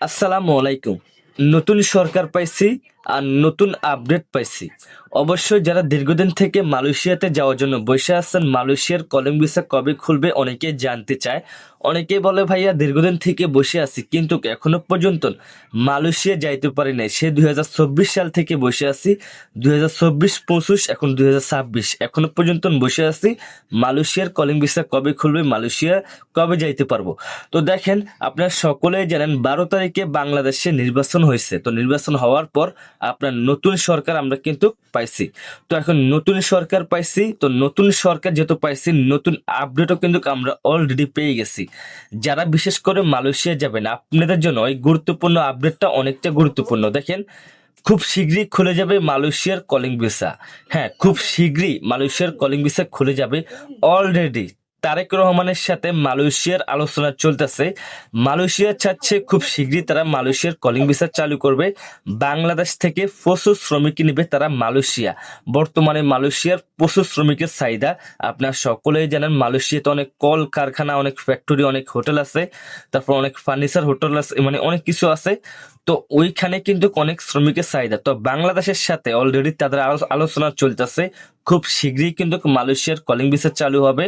আসসালামু আলাইকুম। নতুন সরকার পাইছি আর নতুন আপডেট পাইছি। অবশ্যই যারা দীর্ঘদিন থেকে মালয়েশিয়াতে যাওয়ার জন্য বসে আসছেন মালয়েশিয়ার কলিং ভিসা কবে খুলবে অনেকে জানতে চায়। অনেকে বলে, ভাইয়া, দীর্ঘদিন থেকে বসে আছি, কিন্তু এখনও পর্যন্ত মালয়েশিয়া যাইতে পারি নাই। সে দুই হাজার চব্বিশ সাল থেকে বসে আছি, দুই হাজার চব্বিশ এখন দুই হাজার ছাব্বিশ। এখনও পর্যন্ত বসে আছি, মালয়েশিয়ার কলিং ভিসা কবে খুলবে, মালয়েশিয়া কবে যাইতে পারব? তো দেখেন, আপনারা সকলেই জানেন, বারো তারিখে বাংলাদেশে নির্বাচন হয়েছে। তো নির্বাচন হওয়ার পর আপনার নতুন সরকার আমরা কিন্তু পাইছি। তো এখন নতুন সরকার পাইছি, তো নতুন সরকার যেহেতু পাইছি, নতুন আপডেটও কিন্তু আমরা অলরেডি পেয়ে গেছি। যারা বিশেষ করে মালয়েশিয়া যাবেন, আপনাদের জন্য এই গুরুত্বপূর্ণ আপডেটটা অনেকটা গুরুত্বপূর্ণ। দেখেন, খুব শীঘ্রই খুলে যাবে মালয়েশিয়ার কলিং ভিসা হ্যাঁ খুব শীঘ্রই মালয়েশিয়ার কলিং ভিসা খুলে যাবে অলরেডি তারেক রহমানের সাথে মালয়েশিয়ার আলোচনা চলতেছে। মালয়েশিয়া চাচ্ছে খুব শীঘ্রই তারা মালয়েশিয়ার কলিং ভিসা চালু করবে। বাংলাদেশ থেকে প্রচুর শ্রমিক নিবে তারা মালয়েশিয়া। বর্তমানে মালয়েশিয়ার প্রচুর শ্রমিকের চাহিদা। আপনার সকলেই জানেন, মালয়েশিয়াতে অনেক কল কারখানা, অনেক ফ্যাক্টরি অনেক হোটেল আছে। তারপর অনেক ফার্নিচার হোটেল আছে মানে অনেক কিছু আছে। তো ওইখানে কিন্তু অনেক শ্রমিকের চাহিদা। তো বাংলাদেশের সাথে অলরেডি তাদের আলোচনা চলতেছে। খুব শীঘ্রই কিন্তু মালয়েশিয়ার কলিং ভিসা চালু হবে।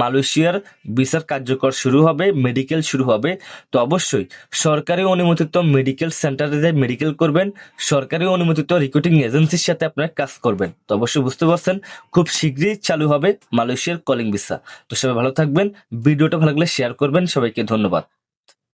মালয়েশিয়ার ভিসার কার্যকর শুরু হবে মেডিকেল শুরু হবে। তো অবশ্যই সরকারি অনুমোদিত মেডিকেল সেন্টারে যে মেডিকেল করবেন, সরকারি অনুমোদিত রিক্রুটিং এজেন্সির সাথে আপনার কাজ করবেন। তো অবশ্যই বুঝতে পারছেন, খুব শীঘ্রই চালু হবে মালয়েশিয়ার কলিং ভিসা তো সবাই ভালো থাকবেন, ভিডিওটা ভালো লাগলে শেয়ার করবেন, সবাইকে ধন্যবাদ।